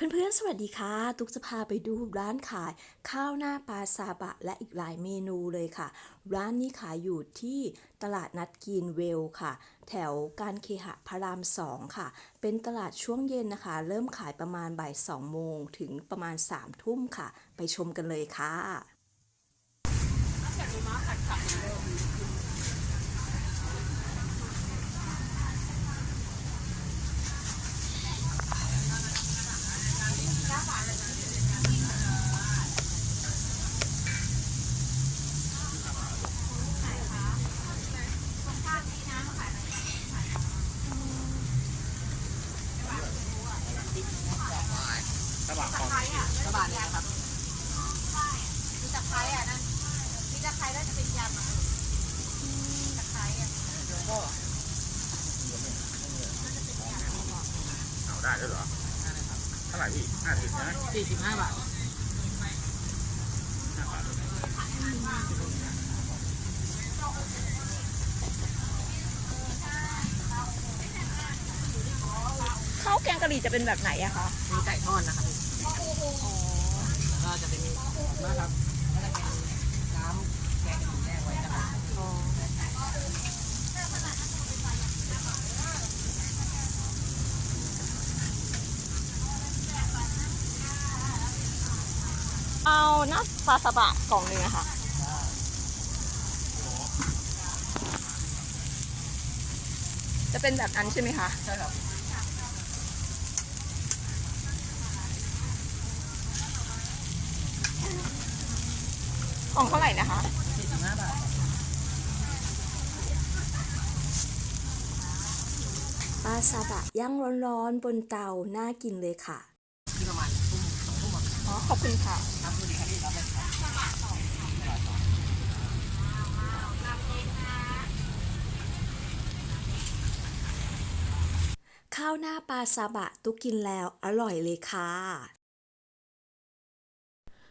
เพื่อนๆ สวัสดีค่ะ ตุ๊กจะพาไปดูร้านขายข้าวหน้าปลาซาบะและอีกหลายเมนูเลยค่ะ ร้านนี้ขายอยู่ที่ตลาดนัดกรีนเวลค่ะ แถวการเคหะพระรามสองค่ะ เป็นตลาดช่วงเย็นนะคะ เริ่มขายประมาณบ่ายสองโมงถึงประมาณสามทุ่มค่ะ ไปชมกันเลยค่ะ กระบะเนี่ยครับมีตะไคร้อะนะมีตะไคร้แล้วจะเป็นยำอะตะไคร้อะเอาได้ด้วยเหรอเท่าไหร่พี่ห้าสิบนะสี่สิบห้าบาท ข้าวแกงกะ หรี่จะเป็นแบบไหนอะคะมีไก่ทอดนะครับแล้วก็จะเป็นนะครับก็จะเป็นน้ำแกงสีแดงไว้นะครับเอาหน้าปลาซาบะกล่องหนึ่งอะค่ะ จะเป็นแบบนั้นใช่ไหมคะ ใช่ครับ กล่องเท่าไหร่นะคะสี่สิบห้าบาทปลาซาบะย่างร้อนๆบนเตา น่ากินเลยค่ะที่ประมาณทุ่มสองทุ่มอะอ๋อ ขอบคุณค่ะครับดูดีครับพี่รับเลยครับข้าวหน้าปลาซาบะตุกกินแล้วอร่อยเลยค่ะ